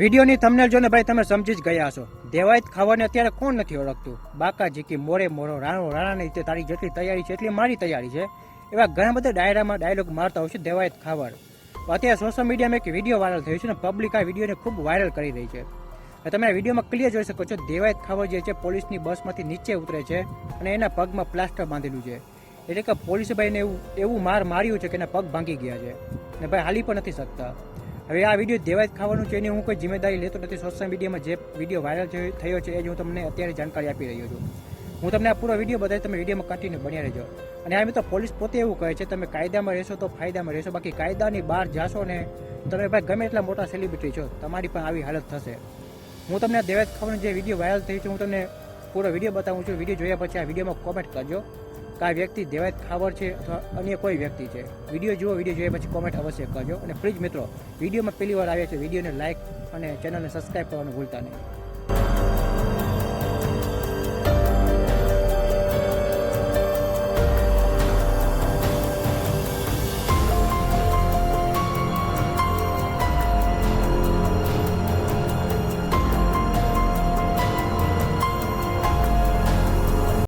વિડીયોની થંબનેલ જોને ભાઈ તમે સમજી જ ગયા હશો. દેવાયત ખાવાને અત્યારે કોણ નથી ઓળખતું? બાકા કે મોરે મોરો, રાણો, રાણાની રીતે તારી જેટલી તૈયારી છે એટલી મારી તૈયારી છે. એવા ઘણા બધા ડાયરામાં ડાયલોગ મારતા હોય છે દેવાયત ખાવડ. અત્યારે સોશિયલ મીડિયામાં એક વીડિયો વાયરલ થયો છે ને પબ્લિક આ વિડીયોને ખૂબ વાયરલ કરી રહી છે. અને તમે આ વિડીયોમાં ક્લિયર જોઈ શકો છો દેવાયત ખાવડ જે છે પોલીસની બસમાંથી નીચે ઉતરે છે અને એના પગમાં પ્લાસ્ટર બાંધેલું છે. એટલે કે પોલીસે ભાઈને એવું એવું માર માર્યું છે કે એના પગ ભાંગી ગયા છે. ને ભાઈ હાલી પણ નથી શકતા. હવે આ વીડિયો દેવાય ખાવાનું છે એની હું કોઈ જિમ્મેદારી લેતો નથી. સોશિયલ મીડિયામાં જે વીડિયો વાયરલ થયો છે એ જ હું તમને અત્યારે જાણકારી આપી રહ્યો છું. હું તમને આ પૂરો વીડિયો બતાવી તમે વિડીયોમાં કન્ટિન્યુ બન્યા રહેજો. અને આ મિત્રો પોલીસ પોતે એવું કહે છે, તમે કાયદામાં રહેશો તો ફાયદામાં રહેશો. બાકી કાયદાની બહાર જાશો ને તમે ભાઈ ગમે એટલા મોટા સેલિબ્રિટી છો, તમારી પણ આવી હાલત થશે. હું તમને દેવાજ ખાવાનું જે વીડિયો વાયરલ થઈ છે, હું તમને પૂરો વીડિયો બતાવું છું. વીડિયો જોયા પછી આ વિડીયોમાં કોમેન્ટ કરજો. કે આ વ્યક્તિ દેવાય ખાવર છે અથવા અન્ય કોઈ વ્યક્તિ છે. વીડિયો જુઓ, વીડિયો જોયા પછી કોમેન્ટ અવશ્ય કરજો. અને પ્લીઝ મિત્રો, વિડીયોમાં પહેલી વાર આવ્યા છે વિડીયોને લાઇક અને ચેનલને સબસ્ક્રાઈબ કરવાનું ભૂલતા નહીં.